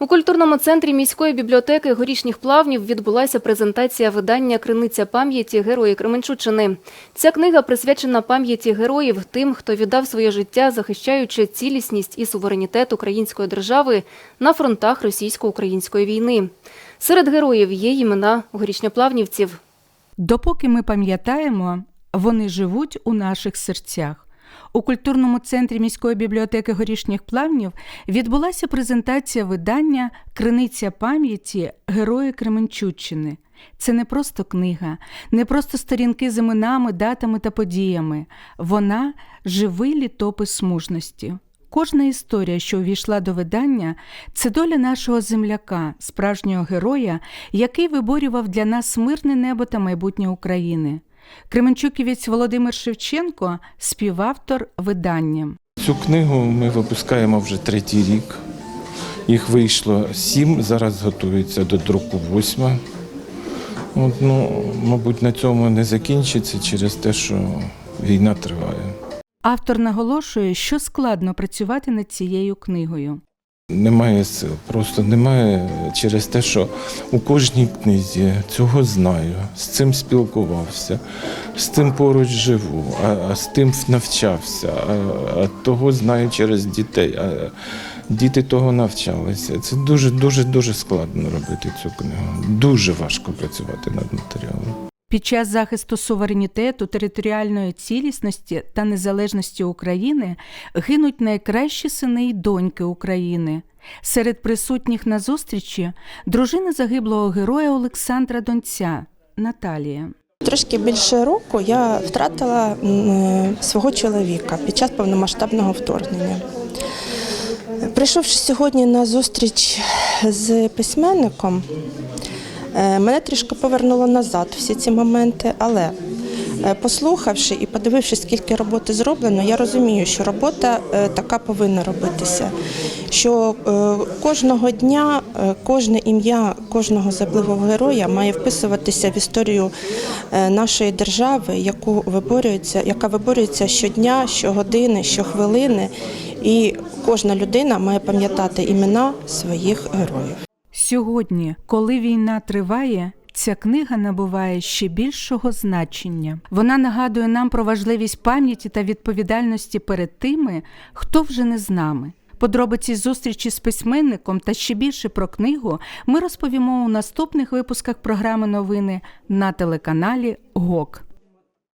У культурному центрі міської бібліотеки горішніх плавнів відбулася презентація видання Криниця пам'яті Герої Кременчуччини. Ця книга присвячена пам'яті героїв тим, хто віддав своє життя, захищаючи цілісність і суверенітет української держави на фронтах російсько-української війни. Серед героїв є імена горішньоплавнівців. Допоки ми пам'ятаємо, вони живуть у наших серцях. У культурному центрі міської бібліотеки горішніх плавнів відбулася презентація видання Криниця пам'яті Герої Кременчуччини. Це не просто книга, не просто сторінки з іменами, датами та подіями. Вона живий літопис мужності. Кожна історія, що увійшла до видання, це доля нашого земляка, справжнього героя, який виборював для нас мирне небо та майбутнє України. Кременчуківець Володимир Шевченко співавтор видання. Цю книгу ми випускаємо вже третій рік. Їх вийшло сім, зараз готується до друку восьма. От, ну, мабуть, на цьому не закінчиться через те, що війна триває. Автор наголошує, що складно працювати над цією книгою. Немає сил, просто немає через те, що у кожній книзі цього знаю, з цим спілкувався, з тим поруч живу, а, а з тим навчався, а, а того знаю через дітей. А діти того навчалися. Це дуже, дуже, дуже складно робити цю книгу. Дуже важко працювати над матеріалом. Під час захисту суверенітету, територіальної цілісності та незалежності України гинуть найкращі сини й доньки України. Серед присутніх на зустрічі дружина загиблого героя Олександра Донця Наталія. Трошки більше року я втратила свого чоловіка під час повномасштабного вторгнення. Прийшовши сьогодні на зустріч з письменником, мене трішки повернуло назад всі ці моменти, але е, послухавши і подивившись, скільки роботи зроблено, я розумію, що робота е, така повинна робитися. Що е, кожного дня, е, кожне ім'я кожного забливого героя має вписуватися в історію е, нашої держави, яку виборюється, яка виборюється щодня, щогодини, щохвилини. І кожна людина має пам'ятати імена своїх героїв. Сьогодні, коли війна триває, ця книга набуває ще більшого значення. Вона нагадує нам про важливість пам'яті та відповідальності перед тими, хто вже не з нами. Подробиці зустрічі з письменником та ще більше про книгу ми розповімо у наступних випусках програми новини на телеканалі ГОК.